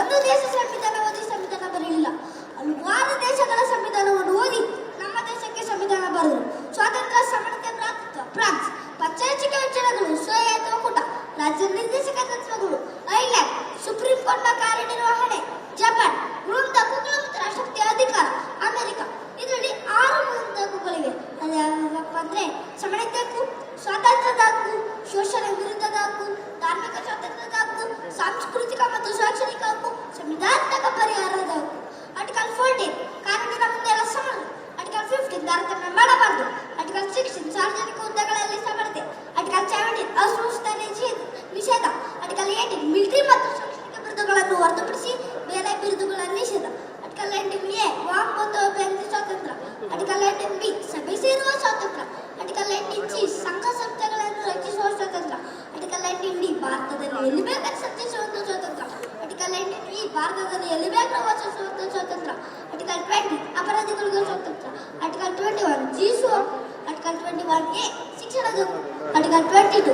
ಒಂದು ದೇಶ ಸಂವಿಧಾನ ಓದಿ ಸಂವಿಧಾನ ಬರಲಿಲ್ಲ ಹಲವಾರು ದೇಶಗಳ ಸಂವಿಧಾನವನ್ನು ಓದಿ, ನಮ್ಮ ದೇಶಕ್ಕೆ ಸಂವಿಧಾನ ಬರೆದರು ಸ್ವಾತಂತ್ರ್ಯ ಸಮಾನತೆ ಭ್ರಾತೃತ್ವ, ಫ್ರಾನ್ಸ್ ಪಂಚಾಯತಿಕ ವಿಚಾರಗಳು ಸ್ವಯಂ ಒಕ್ಕೂಟ ರಾಜ್ಯ ನಿರ್ದೇಶಕ ತತ್ವಗಳು ಐಲ್ಯಾಂಡ್ ಸುಪ್ರೀಂ ಕೋರ್ಟ್ನ ಕಾರ್ಯನಿರ್ವಹಣೆ, ಜಪಾನ್ ಬೃಂದ ಹಕ್ಕುಗಳು ಮತ್ತು ರಾಷ್ಟ್ರಪತಿ ಅಧಿಕಾರ, ಅಮೆರಿಕ. ಇದರಲ್ಲಿ ಆರು ಹಕ್ಕುಗಳಿವೆ ಅದ್ಯಾವಪ್ಪ ಅಂದ್ರೆ ಸಮಾನತೆ ಸಾಂಸ್ಕೃತಿಕ ಮತ್ತು ಶೈಕ್ಷಣಿಕ ಹಕ್ಕು ಸಂವಿಧಾನಾತ್ಮಕ ಪರಿಹಾರದ ಹಕ್ಕು ಆರ್ಟಿಕಲ್ ಫೋರ್ಟೀನ್ ಕಾನೂನಿನ ಮುಂದೆ ಎಲ್ಲ ಸಮಾನ ಆರ್ಟಿಕಲ್ ಫಿಫ್ಟೀನ್ ತಾರತಮ್ಯ ಮಾಡಬಾರದು ಆರ್ಟಿಕಲ್ ಸಿಕ್ಸ್ಟೀನ್ ಸಾರ್ವಜನಿಕ ಹುದ್ದೆಗಳಲ್ಲಿ ಸಮಾನತೆ ಆರ್ಟಿಕಲ್ ಸೆವೆಂಟೀನ್ ಅಸ್ಪೃಶ್ಯತೆ ನಿಷೇಧ ನಿಷೇಧ ಆರ್ಟಿಕಲ್ ಏಯ್ಟೀನ್ ಮಿಲಿಟರಿ ಮತ್ತು ಶೈಕ್ಷಣಿಕ ಬಿರುದುಗಳನ್ನು ಹೊರತುಪಡಿಸಿ ಬೇರೆ ಬಿರುದುಗಳ ನಿಷೇಧ ಆರ್ಟಿಕಲ್ ನೈನ್ಟೀನ್ ಎ ವಾಕ್ ಮತ್ತು ಅಭಿವ್ಯಕ್ತಿ ಸ್ವಾತಂತ್ರ್ಯ ಆರ್ಟಿಕಲ್ ನೈನ್ಟೀನ್ ಬಿ ಸಭೆ ಸೇರುವ ಸ್ವಾತಂತ್ರ್ಯ ಆರ್ಟಿಕಲ್ ನೈನ್ಟೀನ್ ಸಿ ಸಂಘ ಸಂಸ್ಥೆಗಳನ್ನು ರಚಿಸುವ ಸ್ವಾತಂತ್ರ್ಯ ಆರ್ಟಿಕಲ್ ನೈನ್ಟೀನ್ ಡಿ ಭಾರತದಲ್ಲಿ ಎಲ್ಲಿ ಬೇಕಾದ್ರೆ ಭಾರತದಲ್ಲಿ ಎಲ್ಲಿ ಬೇಕಾದ್ರೂ ವಾಸಿಸುವಂತ ಸ್ವಾತಂತ್ರ್ಯ ಆರ್ಟಿಕಲ್ ಟ್ವೆಂಟಿ ಅಪರಾಧಿಗಳಿಗೆ ಸ್ವಾತಂತ್ರ್ಯ ಆರ್ಟಿಕಲ್ ಟ್ವೆಂಟಿ ಒನ್ ಜೀಸು ಆರ್ಟಿಕಲ್ ಟ್ವೆಂಟಿ ಒನ್ ಎ ಶಿಕ್ಷಣದ ಆರ್ಟಿಕಲ್ ಟ್ವೆಂಟಿ ಟು